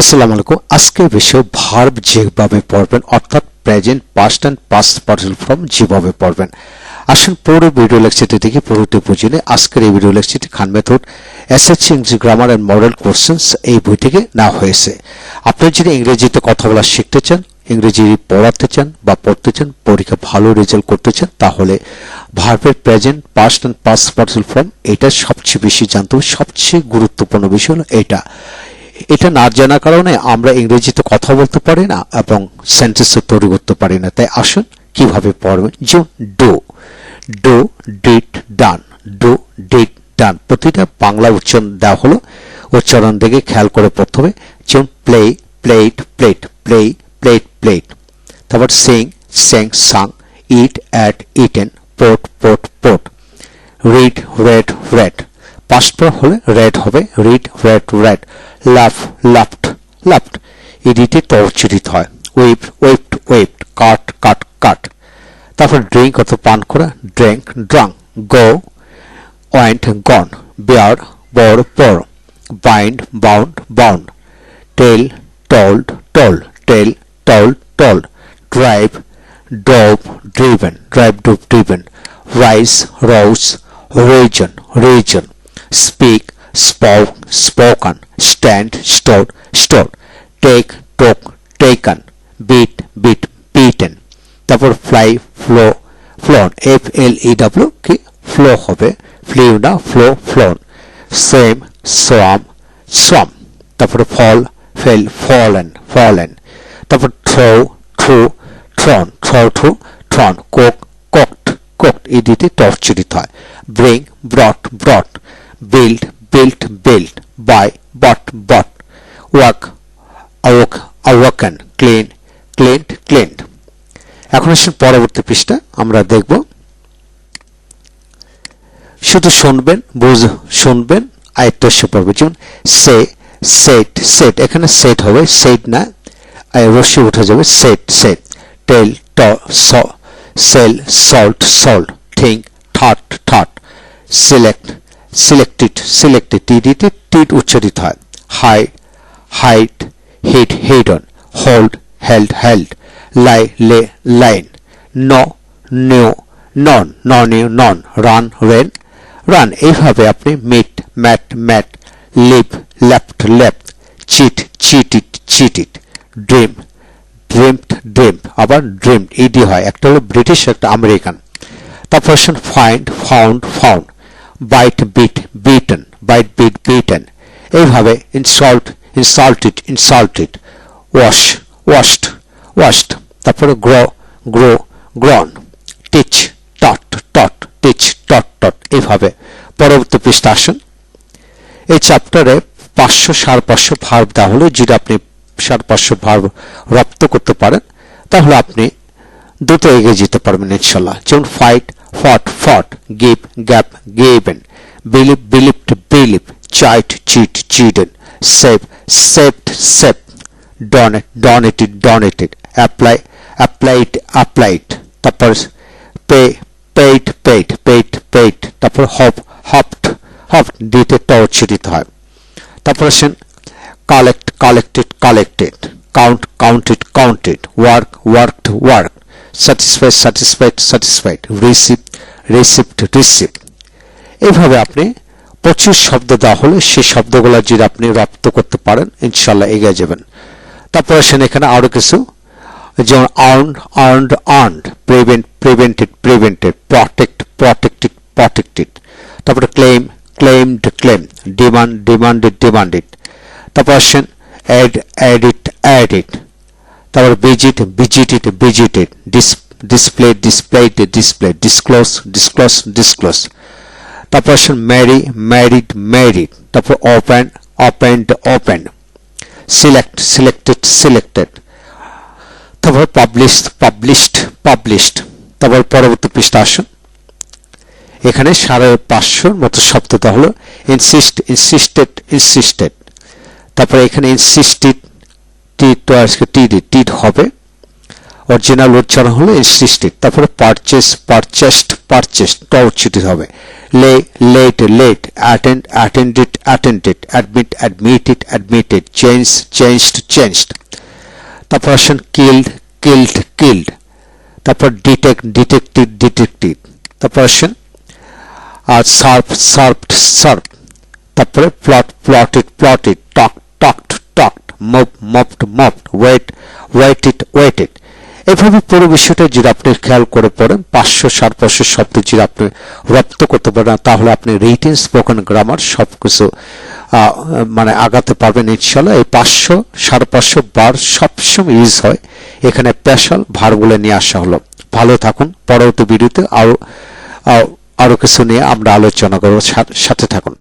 আসসালামু আলাইকুম। আজকের বিষয় ভার্ব যেভাবে পড়বেন, অর্থাৎ present past and past participle form যেভাবে পড়বেন। আসুন পুরো ভিডিও লেকচারটি দেখে পুরোটি বুঝে আজকের এই ভিডিও লেকচারটি খান মেথড এসএসসি ইংরেজি গ্রামার অ্যান্ড মডেল কোশ্চেন্স এই বই থেকে নেওয়া হয়েছে। আপনি যদি ইংরেজিতে কথা বলা শিখতে চান, ইংরেজি পড়াতে চান বা পড়তে চান, পরীক্ষা ভালো রেজাল্ট করতে চান, তাহলে ভার্বের present past and past participle form এটা সবচেয়ে বেশি জানতে হবে। সবচেয়ে গুরুত্বপূর্ণ বিষয় হলো এটা। এটা না জানার কারণে আমরা ইংরেজিতে কথা বলতে পারি না এবং সেন্টেন্স তৈরি করতে পারি না। তাই আসুন, কীভাবে পড়বেন? যেমন do do did done do did done প্রতিটা বাংলা উচ্চারণ দেওয়া হলো, উচ্চারণ দেখে খেয়াল করে হবে। যেমন play played played play played played তারপর sing sang sung eat ate eaten put put put read read read past form হলে রেড হবে read read read laugh laughed laughed এডিটে টর্চরিত হয়। Wave waved waved cut cut cut তারপর drink অত পান করা drink drank go went gone bear bore borne bind bound bound tell told told tell told told drive drove driven drive drove driven rise rose risen risen speak spoke spoken stand, stood stood. Take, took, taken. Beat beat, beaten. তারপর fly flew flown F L E W কি? Flew হবে। Flew না flew flown swim swam swum তারপর fall fell fallen fallen তারপর throw threw thrown throw threw thrown cook cooked cooked ইডিতে টর্চরিত হয়। Bring brought brought build built build buy bought wake awoke awoken clean cleaned cleaned এখন আসুন পরবর্তী পৃষ্ঠা, আমরা দেখব। শুধু শুনবেন, বুঝ, শুনবেন, আয়ত্ত এসে যেমন সে, সেট সেট। এখানে সেট হবে, সেট না রশ্মি উঠে যাবে, সেট সেট। টেল, ট sell, sold sold. Think, thought thought. Select, selected selected টিডিতে টিট উচ্চারিত হয়। হাই hide hid hid on hold held held lie lay lain know knew known known known run ran run এইভাবে আপনি meet met met leave left left cheat cheated cheated dream dreamed dream আবার dreamed dream ED হয়, একটা হলো British একটা American তারপর find found found bite bit bitten bite bit bitten এইভাবে insult insulted insulted wash washed washed তারপরে grow grew grown teach taught taught teach taught taught এইভাবে পরবর্তী পৃষ্ঠা আসুন। এই চ্যাপ্টারে পাঁচশো সাড়ে পাঁচশো ভার্ব দেওয়া হলো। যেটা আপনি সাড়ে পাঁচশো ভার্ব রপ্ত করতে পারেন, তাহলে আপনি দ্রুত এগিয়ে যেতে পারবেন ইনশাল্লাহ যেমন fight fought fought give gave given believe believed believe chide chid chidden save saved save donate donated donated apply applied applied তারপর pay paid paid paid paid তারপর হপ হপড হপড দিতে টর্চরিত হয়। তারপর আসেন collect collected collected count counted counted work worked work satisfied satisfied satisfied receive received receive এইভাবে আপনি পঁচিশ শব্দ দেওয়া হলে সেই শব্দগুলো যদি আপনি রপ্ত করতে পারেন ইনশাল্লাহ এগিয়ে যাবেন। তারপর আসেন এখানে আরও কিছু, যেমন earned earned earned prevent prevented prevented protect protected protected তারপরে claim claimed claim demand demanded demanded তারপর আসেন অ্যাড অ্যাডিট অ্যাডিট তারপর visit visited visited display displayed display disclose disclose disclose তারপর আসেন ম্যারি ম্যারিড ম্যারিড তারপর open opened open select selected selected তারপর publish published published তারপর পরবর্তী পৃষ্ঠা আসুন। এখানে সাড়ে পাঁচশোর মতো শব্দ দেওয়া হলো ইনসিস্ট ইনসিস্টেড ইনসিস্টেড তারপরে এখানে ইনসিস্টেড টি তো আজকে টি টিড হবে। অরিজিনাল উচ্চারণ হলো ইনসিস্টেড তারপরে পারচেস পারচেস্ট পারচেস্ট ট উচ্চারিত হবে। Let let let attend attended attended admit admitted admitted change changed changed তারপর আসেন কিল্ড কিল্ড কিল্ড তারপর ডিটেক্ট ডিটেক্টিভ ডিটেকটিভ তারপর আসেন আর সার্ফ সার্ফড সার্ফ তারপরে plot plotted plotted talk talked talked move moved moved wait waited waited এভাবে পুরো বিষয়টা যদি আপনি খেয়াল করে পড়েন, পাঁচশো, সাড়ে পাঁচশো শব্দ যদি আপনি রপ্ত করতে পারেন, তাহলে আপনি রিটেন স্পোকেন গ্রামার সব কিছু মানে আগাতে পারবেন ইনশাল্লাহ। এই পাঁচশো, সাড়ে পাঁচশো বার সবসময় ইউজ হয়। এখানে স্পেশাল ভারগুলো নিয়ে আসা হলো। ভালো থাকুন। পরবর্তী ভিডিওতে আরও আরও কিছু নিয়ে আমরা আলোচনা করব। সাথে থাকুন।